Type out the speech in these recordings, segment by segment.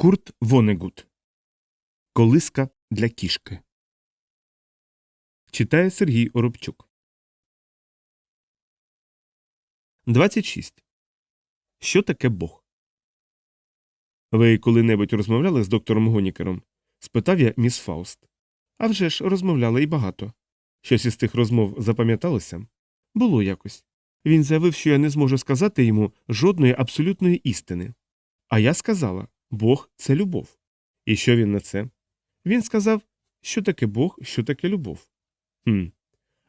Курт Вонегут. Колиска для кішки. Читає Сергій Оробчук. 26. Що таке Бог? Ви коли-небудь розмовляли з доктором Гонікером? спитав я міс Фауст. А вже ж розмовляли і багато. Щось із тих розмов запам'яталося? Було якось. Він заявив, що я не зможу сказати йому жодної абсолютної істини. А я сказала Бог це любов. І що він на це? Він сказав, що таке Бог, що таке любов. Хм.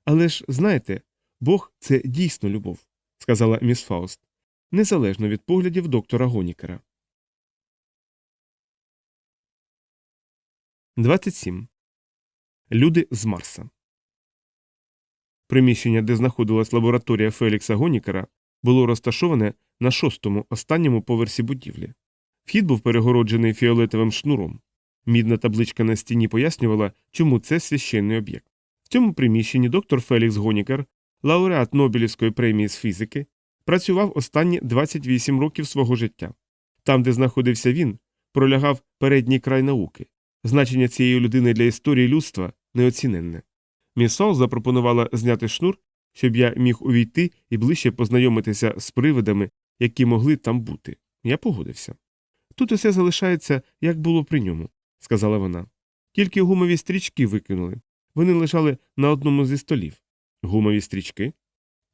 Але ж, знаєте, Бог це дійсно любов, сказала міс Фауст, незалежно від поглядів доктора Гонікера. 27. Люди з Марса. Приміщення, де знаходилась лабораторія Фелікса Гонікера, було розташоване на шостому останньому поверсі будівлі. Вхід був перегороджений фіолетовим шнуром. Мідна табличка на стіні пояснювала, чому це священний об'єкт. В цьому приміщенні доктор Фелікс Гонікер, лауреат Нобелівської премії з фізики, працював останні 28 років свого життя. Там, де знаходився він, пролягав передній край науки. Значення цієї людини для історії людства неоціненне. Місол запропонувала зняти шнур, щоб я міг увійти і ближче познайомитися з привидами, які могли там бути. Я погодився. Тут усе залишається, як було при ньому, сказала вона. Тільки гумові стрічки викинули. Вони лежали на одному зі столів. Гумові стрічки?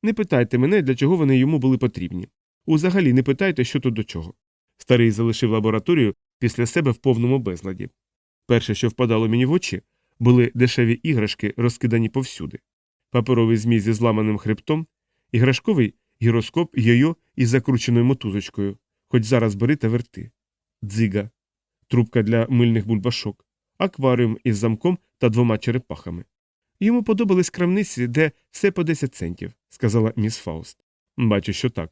Не питайте мене, для чого вони йому були потрібні. Узагалі не питайте, що тут до чого. Старий залишив лабораторію після себе в повному безладі. Перше, що впадало мені в очі, були дешеві іграшки, розкидані повсюди. Паперовий змій зі зламаним хребтом, іграшковий гіроскоп йойо із закрученою мотузочкою, хоч зараз бери та верти дзига, трубка для мильних бульбашок, акваріум із замком та двома черепахами. Йому подобались крамниці, де все по 10 центів, сказала міс Фауст. Бачу, що так.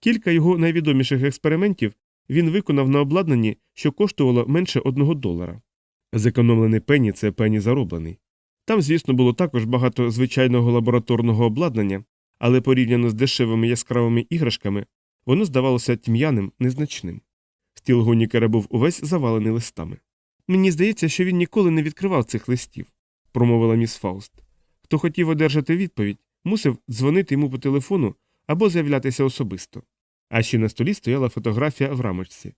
Кілька його найвідоміших експериментів він виконав на обладнанні, що коштувало менше одного долара. Зекономлений пені це пені зароблений. Там, звісно, було також багато звичайного лабораторного обладнання, але порівняно з дешевими яскравими іграшками, воно здавалося тьм'яним, незначним. Стіл Гонікера був увесь завалений листами. Мені здається, що він ніколи не відкривав цих листів, промовила міс Фауст. Хто хотів одержати відповідь, мусив дзвонити йому по телефону або з'являтися особисто. А ще на столі стояла фотографія в рамочці.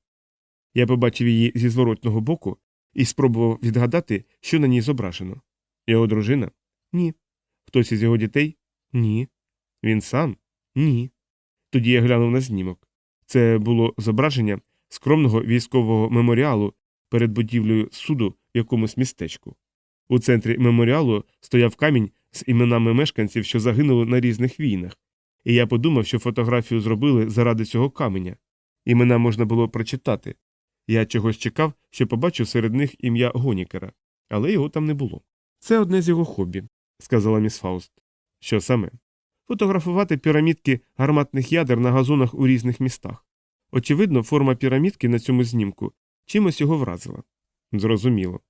Я побачив її зі зворотного боку і спробував відгадати, що на ній зображено. Його дружина? Ні. Хтось із його дітей? Ні. Він сам? Ні. Тоді я глянув на знімок. Це було зображення скромного військового меморіалу перед будівлею суду в якомусь містечку. У центрі меморіалу стояв камінь з іменами мешканців, що загинули на різних війнах, і я подумав, що фотографію зробили заради цього каменя. Імена можна було прочитати. Я чогось чекав, що побачу серед них ім'я Гонікера, але його там не було. Це одне з його хобі, сказала міс Фауст. Що саме? Фотографувати пірамідки гарматних ядер на газонах у різних містах. Очевидно, форма пірамідки на цьому знімку чимось його вразила. Зрозуміло.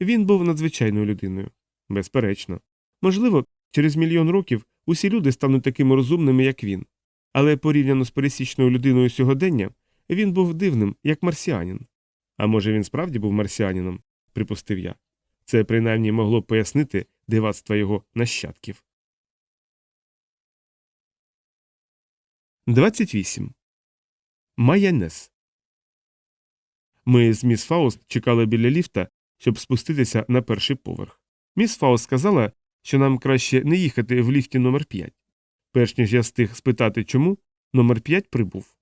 Він був надзвичайною людиною. Безперечно. Можливо, через мільйон років усі люди стануть такими розумними, як він. Але порівняно з пересічною людиною сьогодення, він був дивним, як марсіанін. А може, він справді був марсіанином, припустив я. Це принаймні могло б пояснити дивацтва його нащадків. 28. Майонез. Ми з міс Фауст чекали біля ліфта, щоб спуститися на перший поверх. Міс Фауст сказала, що нам краще не їхати в ліфті номер 5 Перш ніж я встиг спитати, чому, номер 5 прибув.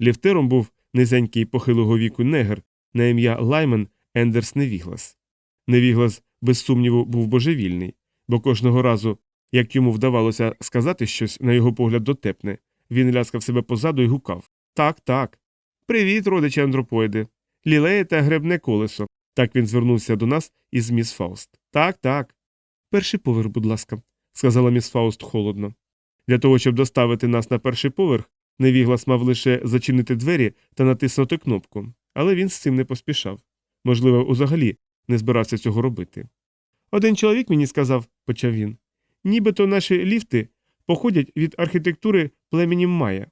Ліфтером був низенький похилого віку негр на ім'я Лаймен Ендерс Невіглас. Невіглас, без сумніву, був божевільний, бо кожного разу, як йому вдавалося сказати щось, на його погляд дотепне, він ляскав себе позаду і гукав Так, так. Привіт, родичі антропоїди. Лілеє та гребне колесо. Так він звернувся до нас із міс Фауст. Так, так. Перший поверх, будь ласка, сказала міс Фауст холодно. Для того, щоб доставити нас на перший поверх, Невіглас мав лише зачинити двері та натиснути кнопку, але він з цим не поспішав. Можливо, взагалі не збирався цього робити. Один чоловік мені сказав, почав він, нібито наші ліфти походять від архітектури племені Майя.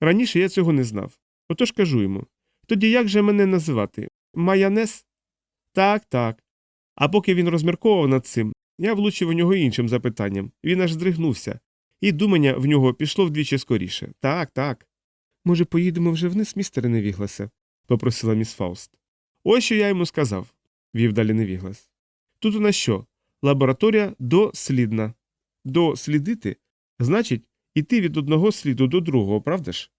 Раніше я цього не знав. Отож кажу йому тоді як же мене називати? Майонез? Так, так. А поки він розмірковував над цим, я влучив у нього іншим запитанням. Він аж здригнувся, і думання в нього пішло вдвічі скоріше. Так, так. Може, поїдемо вже вниз, містере Невігласе? попросила міс Фауст. Ось що я йому сказав, вів далі Невіглас. Тут у нас що? Лабораторія дослідна. Дослідити значить іти від одного сліду до другого, правда ж?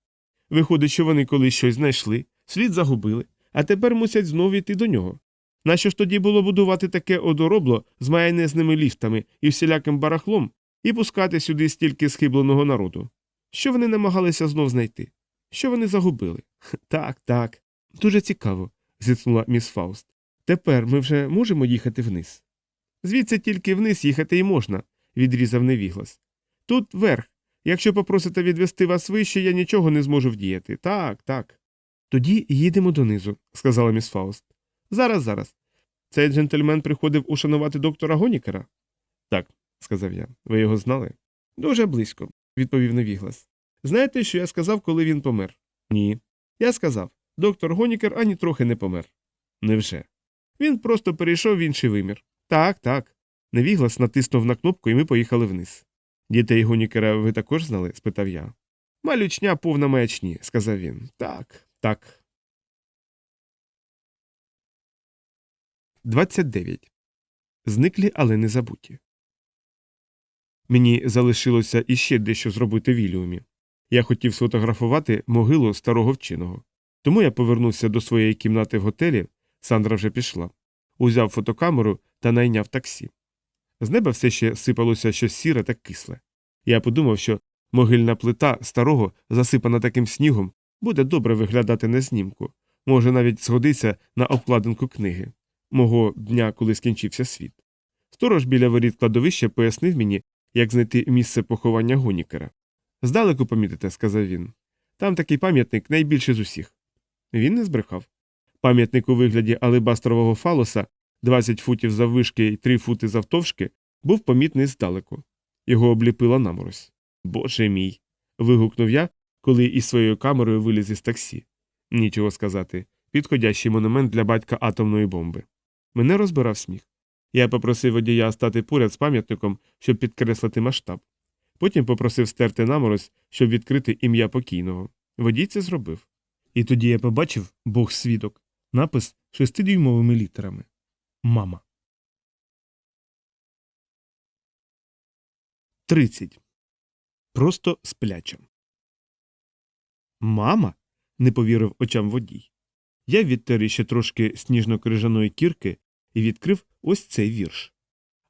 Виходить, що вони колись щось знайшли, слід загубили, а тепер мусять знову йти до нього. Нащо ж тоді було будувати таке одоробло з майонезними ліфтами і всіляким барахлом і пускати сюди стільки схибленого народу? Що вони намагалися знов знайти? Що вони загубили? Так, так. Дуже цікаво, зітхнула міс Фауст. Тепер ми вже можемо їхати вниз. Звідси тільки вниз їхати й можна, відрізав невіглас. Тут верх. Якщо попросите відвести вас вище, я нічого не зможу вдіяти. Так, так. Тоді їдемо донизу, сказала міс Фауст. Зараз, зараз. Цей джентльмен приходив ушанувати доктора Гонікера? Так, сказав я. Ви його знали? Дуже близько, відповів невіглас. Знаєте, що я сказав, коли він помер? Ні. Я сказав доктор Гонікер ані трохи не помер. Невже? Він просто перейшов в інший вимір. Так, так. Невіглас натиснув на кнопку, і ми поїхали вниз. Дітей Гонікера ви також знали? спитав я. Малючня повна маячні, сказав він. Так, так. 29. Зниклі, але не забуті. Мені залишилося іще дещо зробити в Іліумі. Я хотів сфотографувати могилу старого вченого. Тому я повернувся до своєї кімнати в готелі, Сандра вже пішла, узяв фотокамеру та найняв таксі. З неба все ще сипалося щось сіре та кисле. Я подумав, що могильна плита старого, засипана таким снігом, буде добре виглядати на знімку, може навіть згодиться на обкладинку книги мого дня, коли скінчився світ. Сторож біля воріт кладовища пояснив мені, як знайти місце поховання Гонікера. Здалеку помітите, сказав він. Там такий пам'ятник найбільший з усіх. Він не збрехав. Пам'ятник у вигляді алебастрового фалоса, 20 футів заввишки і 3 фути завтовшки, був помітний здалеку. Його обліпила наморозь. Боже мій. вигукнув я, коли із своєю камерою виліз із таксі. Нічого сказати. Підходящий монумент для батька атомної бомби. Мене розбирав сміх. Я попросив водія стати поряд з пам'ятником, щоб підкреслити масштаб. Потім попросив стерти наморозь, щоб відкрити ім'я покійного. Водій це зробив. І тоді я побачив Бог свідок, напис шестидюймовими літерами. Мама. 30. Просто спляча. Мама. не повірив очам водій. Я відтер іще трошки сніжно-крижаної кірки і відкрив ось цей вірш.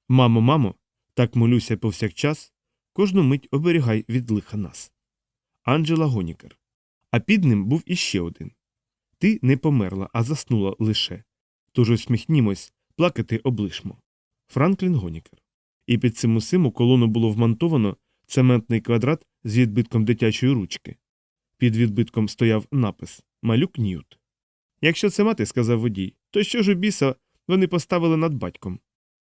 Мамо, мамо, так молюся повсякчас, кожну мить оберігай від лиха нас. Анджела Гонікер. А під ним був іще один. Ти не померла, а заснула лише. Тож усміхнімось, плакати облишмо. Франклін Гонікер. І під цим усим у колону було вмонтовано цементний квадрат з відбитком дитячої ручки. Під відбитком стояв напис Малюк Ньют. Якщо це мати, сказав водій, то що ж у біса вони поставили над батьком?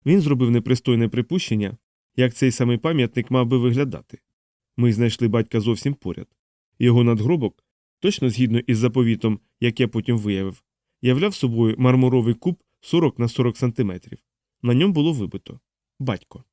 Він зробив непристойне припущення, як цей самий пам'ятник мав би виглядати. Ми знайшли батька зовсім поряд. Його надгробок, точно згідно із заповітом, як я потім виявив, являв собою мармуровий куб 40 на 40 сантиметрів. На ньому було вибито батько.